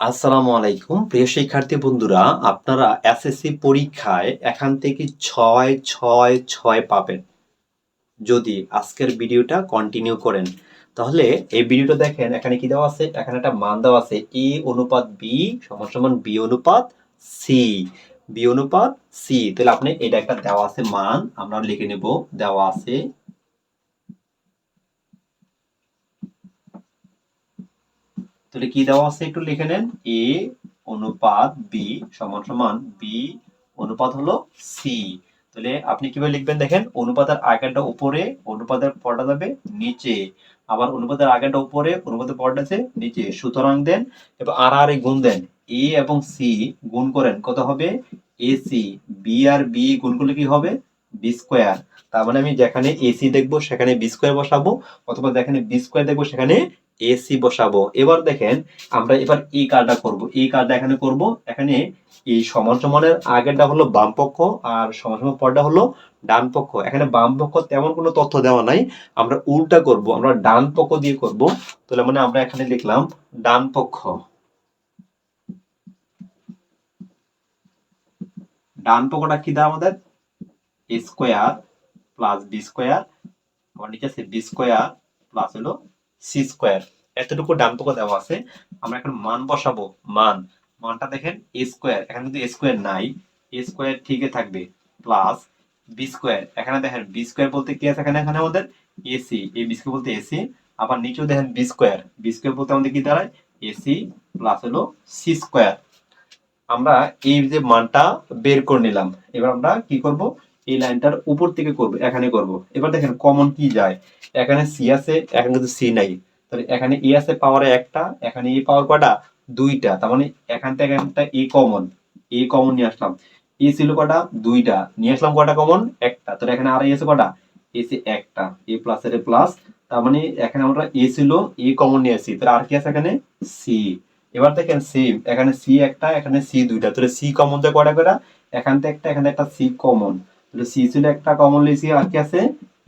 আসসালামু আলাইকুম। প্রিয় শিক্ষার্থী বন্ধুরা, আপনারা এসএসসি পরীক্ষায় এখান থেকে ছয় ছয় ছয় পাবেন। যদি আজকের ভিডিওটা কন্টিনিউ করেন, তাহলে এই ভিডিওটা দেখেন, এখানে কি দেওয়া আছে? এখানে একটা মান দেওয়া আছে এ অনুপাত বি সমান সমান বি অনুপাত সি বি অনুপাত সি তাহলে আপনি এটা একটা দেওয়া আছে মান, আমরা লিখে নেব, দেওয়া আছে তাহলে কি দেওয়া আছে একটু লিখে নেন? এ অনুপাত বি সমান সমান বি অনুপাত হলো সি। তাহলে আপনি কীভাবে লিখবেন দেখেন? অনুপাতের আগেরটা উপরে, অনুপাতের পরটা যাবে নিচে। আবার অনুপাতের আগেরটা উপরে, অনুপাতের পরটা আছে নিচে। সুতরাং দেন এবং আর আর গুণ দেন। এ এবং সি গুণ করেন, কত হবে? A C. বি আর বি গুণ করলে কি হবে? B square. তার মানে আমি যেখানে এসি দেখব, সেখানে বি স্কোয়ার বসাবো, অথবা যেখানে বি স্কোয়ার দেখব, সেখানে এসি বসাবো। এবার দেখেন, আমরা এবার এই কাজটা করব। এই কাজটা এখানে করব। এখানে এই সমান সমানের আগেরটা হলো বাম পক্ষ আর সমান পরটা হলো ডান পক্ষ। এখানে বাম পক্ষ তেমন কোনো তথ্য দেওয়া নাই। আমরা উল্টা করব। আমরা ডান পক্ষ দিয়ে করব। তাহলে মানে আমরা এখানে লিখলাম ডান পক্ষ। ডান পক্ষটা কি দেয় আমাদের? স্কোয়ার প্লাস বি স্কোয়ার আমার নিচে আছে বি স্কোয়ার প্লাস হলো সি স্কোয়ার এতটুকু ডান পক্ষ দেওয়া আছে। আমরা এখন মান বসাবো। মান। মানটা দেখেন এ স্কোয়ার এখানে কিন্তু এ স্কোয়ার নাই এ স্কোয়ার ঠিকই থাকবে। প্লাস বি স্কোয়ার এখানে দেখেন বি স্কোয়ার বলতে কি আছে এখানে? এখানে আমাদের এসি এই বি স্কোয়ার বলতে এসি আবার নিচেও দেখেন বি স্কোয়ার বি স্কোয়ার বলতে আমাদের কি দাঁড়ায়? এসি প্লাস হলো সি স্কোয়ার আমরা এই যে মানটা বের করে নিলাম। এবার আমরা কি করব? এই লাইনটার উপর থেকে করব, এখানে করব। এবার দেখেন কমন কি যায়? এখানে সি আছে, এখানে কিন্তু সি নাই। তাহলে এখানে এ আছে পাওয়ারে একটা, এখানে এ পাওয়ার কটা দুইটা। তার মানে এখান থেকে একটা এ কমন এ কমন নিয়ে আসলাম। এ ছিল কটা দুইটা। নিয়ে আসলাম কটা কমন একটা। তাহলে এখানে আর এসে কটা এসে একটা। এ প্লাস এর প্লাস তার মানে এখানে আমরা এ ছিল এ কমন নিয়ে আসি তাহলে আর কি আছে এখানে? সি এবার দেখেন সেম এখানে সি একটা, এখানে সি দুইটা। তাহলে সি কমন যায় কটা করে এখান থেকে একটা, এখানে একটা সি কমন তাহলে সি ছিল একটা কমন লিখছি আর কি আছে?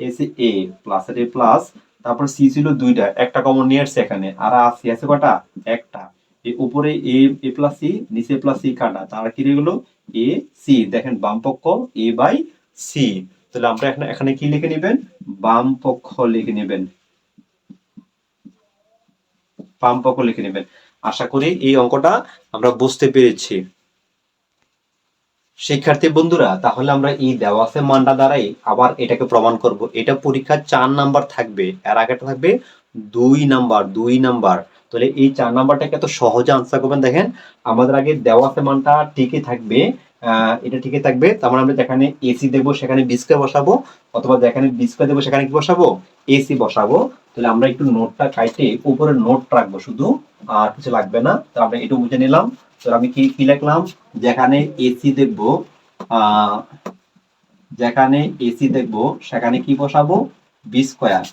এসে এ প্লাস এর প্লাস তারপর সি ছিল দুইটা, একটা কমন নিয়ে আসছে এখানে, আর সি আছে কটা একটা। এই উপরে এ এ প্লাস সি নিচে প্লাস সি কাটা, তার কি রয়ে গেলো? এ সি দেখেন বাম পক্ষ এ বাই সি তাহলে আমরা এখানে এখানে কি লিখে নেবেন? বাম পক্ষ লিখে নেবেন। বাম পক্ষ লিখে নেবেন। আশা করি এই অঙ্কটা আমরা বুঝতে পেরেছি। শিক্ষার্থী বন্ধুরা, তাহলে আমরা এই দেওয়া আছে মানটা দ্বারাই আবার এটাকে প্রমাণ করব। এটা পরীক্ষার চার নাম্বার থাকবে, এর আগেটা থাকবে দুই নাম্বার দুই নাম্বার। তাহলে এই চার নাম্বারটাকে এত সহজে আনসার করবেন, দেখেন আমাদের আগে দেওয়া আছে মানটা ঠিকই থাকবে এটা ঠিকই থাকবে। তার মানে আমরা যেখানে এসি দেবো, সেখানে বিস্কে বসাবো, অথবা যেখানে বিস্কে দেবো, সেখানে কি বসাবো? এসি বসাবো। তাহলে আমরা একটু নোটটা কাইটে, উপরে নোট রাখব শুধু, আর কিছু লাগবে না। তো আমরা একটু বুঝে নিলাম। তো আমি কি কি লিখলাম? যেখানে এসি দেখব যেখানে এসি দেখব, সেখানে কি বসাবো? বি স্কোয়ার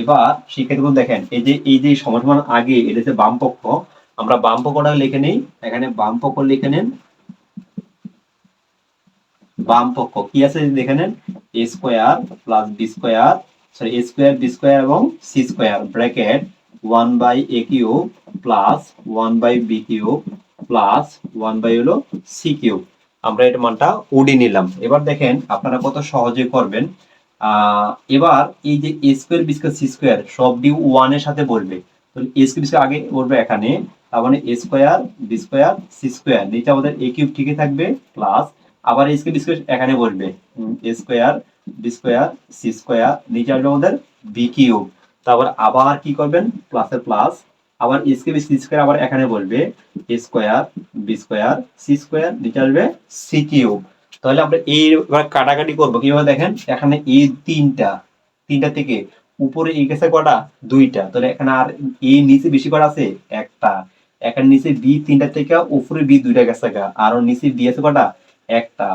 এবার শিক্ষার্থীগুলো দেখেন, এই যে এই যে সমান আগে, এটা হচ্ছে বাম পক্ষ। আমরা বাম পক্ষটা লিখে নেই, এখানে বাম পক্ষ লিখে নেন। বাম পক্ষ, কি আছে দেখে নেন? A square plus B square sorry A square B square এবং C square bracket one by A cube plus one by B cube plus one by হলো সি কিউ আমরা এটা মানটা উড়ি নিলাম। এবার দেখেন আপনারা কত সহজে করবেন। এবার এই যে A square B C square সবটি ওয়ানের সাথে বলবে। এ স্কোয়ার আগে বলবে এখানে, তার মানে A square B square C square নিচে আমাদের এ কিউব ঠিকই থাকবে প্লাস আবার এ স্কোয়ার বি স্কোয়ার এখানে বলবে। A square B square C square নিচে আসবে আমাদের বি কিউব তারপর আবার কি করবেন? প্লাসের প্লাস আবার এ বি সি স্কোয়ার আবার এখানে বলবে A square B square C square নিচে আসবে সি কিউব তাহলে আমরা এই এবার কাটাকাটি করব, কীভাবে দেখেন? এখানে এ তিনটা তিনটা থেকে উপরে এ গেছে কটা? দুইটা। তাহলে এখানে আর এ নিচে বেশি কটা আছে? একটা। এখানে নিচে বি তিনটা থেকে উপরে বি দুইটা গেছে গা। আর নিচে বি আছে কটা? একটা।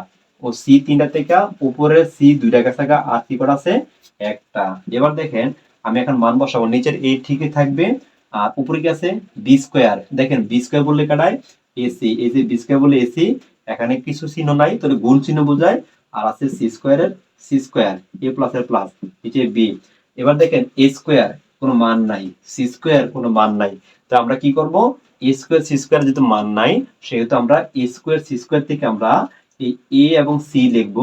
ও সি তিনটা থেকে উপরে সি দুইটা গেছে গা। আর কি কটা আছে? একটা। এবার দেখেন, আমি এখন মান বসাবো। নিচের এ ঠিকই থাকবে আর উপরে কি আছে? বি স্কোয়ার দেখেন বি স্কোয়ার বললে কাটায় এসি এই যে বি স্কোয়ার বলে এসি এখানে কিছু চিহ্ন নাই তাহলে গুণ চিহ্ন বোঝায়। আর আছে সি স্কোয়ারের সি স্কোয়ার এ প্লাস এর প্লাস নিচে বি এবার দেখেন এ স্কোয়ার কোনো মান নাই। সি স্কোয়ার কোনো মান নাই। তো আমরা কি করব? এ স্কোয়ার সি স্কোয়ার যেহেতু মান নাই, সেহেতু আমরা এ স্কোয়ার সি স্কোয়ার থেকে আমরা এই এ এবং সি লিখব।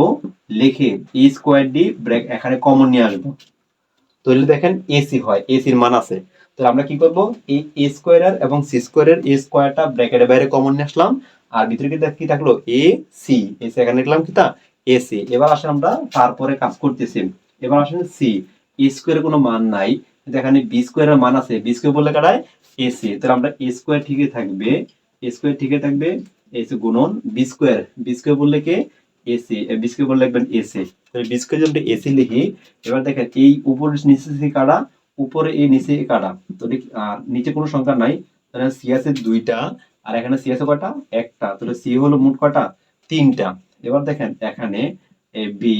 লিখে এ স্কোয়ার ডি ব্রেক এখানে কমন নিয়ে আসব। তাহলে দেখেন এসি হয়। এসির মান আছে। তাহলে আমরা কি করব? এই এ স্কোয়ার আর এবং সি স্কোয়ারের এ স্কোয়ারটা ব্র্যাকেটের বাইরে কমন নিয়ে আসলাম। আর ভিতরে কি থাকল? এ সি এসি এখানে লিখলাম কি তা? এসি এবার আসলে আমরা তারপরে কাজ করতেছি। এবার আসলে সি এ স্কোয়ারের কোনো মান নাই। এখানে বি স্কোয়ারের মান আছে। বি স্কোয়ার বললে কাটায় এসি তাহলে আমরা এ স্কোয়ার ঠিকই থাকবে। এ স্কোয়ার ঠিকই থাকবে। এসি গুণন বি স্কোয়ার বি স্কোয়ার বললে কি? এসি বি স্কোয়ার বললে লিখবেন এসি তাহলে বি স্কোয়ার যদি এসি লিখি, এবার দেখেন এই উপরে নিচে কাটা উপরে, এই নিচে কাটা। তো নিচে কোনো সংখ্যা নাই। তাহলে সি আছে দুইটা, আর এখানে সি আছে কটা একটা। তাহলে সি হলো মোট কয়টা? তিনটা। এবার দেখেন, এখানে এ, বি,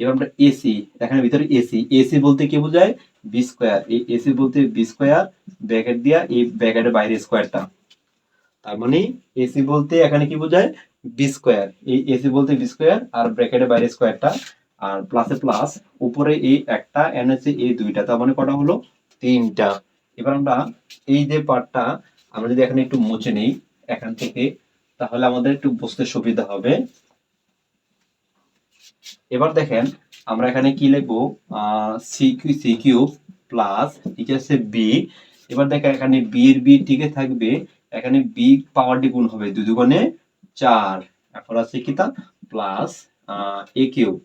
এবার আমরা এসি এখানে ভিতরে এসি এসি বলতে কি বোঝায়? বি স্কোয়ার এই এসি বলতে বি স্কোয়ার ব্র্যাকেট দিয়া এই ব্র্যাকেটের বাইরে স্কোয়ারটা তার মানে এসি বলতে এখানে কি বোঝায়? বি স্কোয়ার এই এসি বলতে বি স্কোয়ার আর ব্র্যাকেটের বাইরে স্কোয়ারটা আর প্লাসে প্লাস উপরে এই একটা এন এই দুইটা, তার মানে কটা হলো? তিনটা। এবার আমরা এই যে পার্টটা আমরা যদি এখানে একটু মুছে নেই, এখান থেকে, তাহলে আমাদের একটু বুঝতে সুবিধা হবে। এবার দেখেন, আমরা এখানে কি লিখব? C cube C cube plus নিচে হচ্ছে বি এবার দেখেন, এখানে বি এর বি টিকে থাকবে, এখানে বি পাওয়ার ডি গুণ হবে, দুই দুগুণে চার। এখন আছে কি তা? প্লাস এ কিউব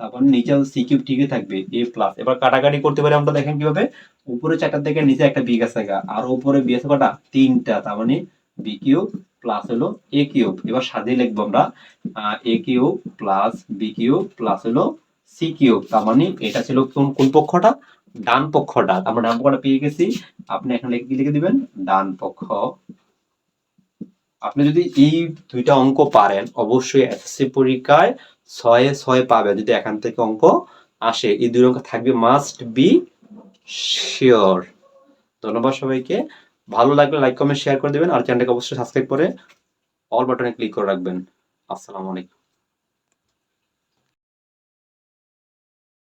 তারপর নিচে সি কিউব ঠিকই থাকবে এ প্লাস এবার কাটাকাটি করতে পারি আমরা দেখেন কীভাবে? উপরে চারটা থেকে নিচে একটা বি গেছে আর উপরে বি আছে কটা? তিনটা, তার মানে বি কিউব প্লাস হলো এ কিউব এবার সাজিয়ে লিখব আমরা A cube plus B cube plus হলো সি কিউব তার মানে এটা ছিল কোন কোন পক্ষটা? ডান পক্ষটা। আমরা ডান পক্ষটা পেয়ে গেছি? আপনি এখানে কি লিখে দিবেন? ডান পক্ষ। আপনি যদি এই দুইটা অঙ্ক পারেন, অবশ্যই এসএসসি পরীক্ষায় ছয়ে ছয় পাবে, যদি এখান থেকে অঙ্ক আসে। এই দুই অঙ্ক থাকবে মাস্ট বি শিওর ধন্যবাদ সবাইকে। ভালো লাগলে লাইক কমেন্ট শেয়ার করে দেবেন। আর চ্যানেলটাকে অবশ্যই সাবস্ক্রাইব করে অল বাটনে ক্লিক করে রাখবেন। আসসালামু আলাইকুম।